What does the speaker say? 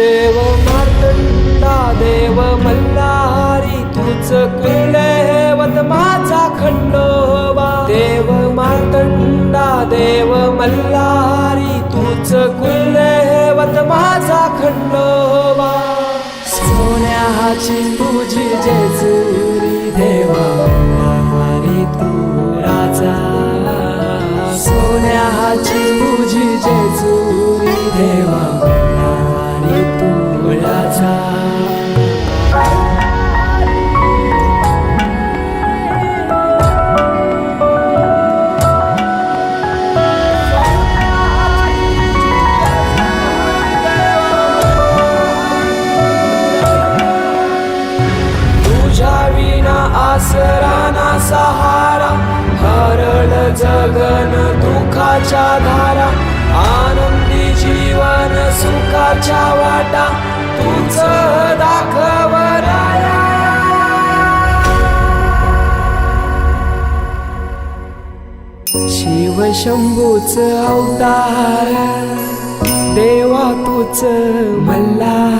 देव मार्तंडा देव मल्हारी तूच कुलदेवत माझा खंडोबा देव मार्तंडा देव मल्हारी तूच कुलदेवत माझा खंडोबा सोन्याची तुझी जेजुरी देवा मल्हारी तू राजा. सोन्याची तुझी जेजुरी विना आसरा ना सहारा हरळ जगन दुखाच्या धारा आनंदी जीवन सुखाच्या वाटा तुझ दाखव शिव शंभूच अवतार देवा तूच मल्ला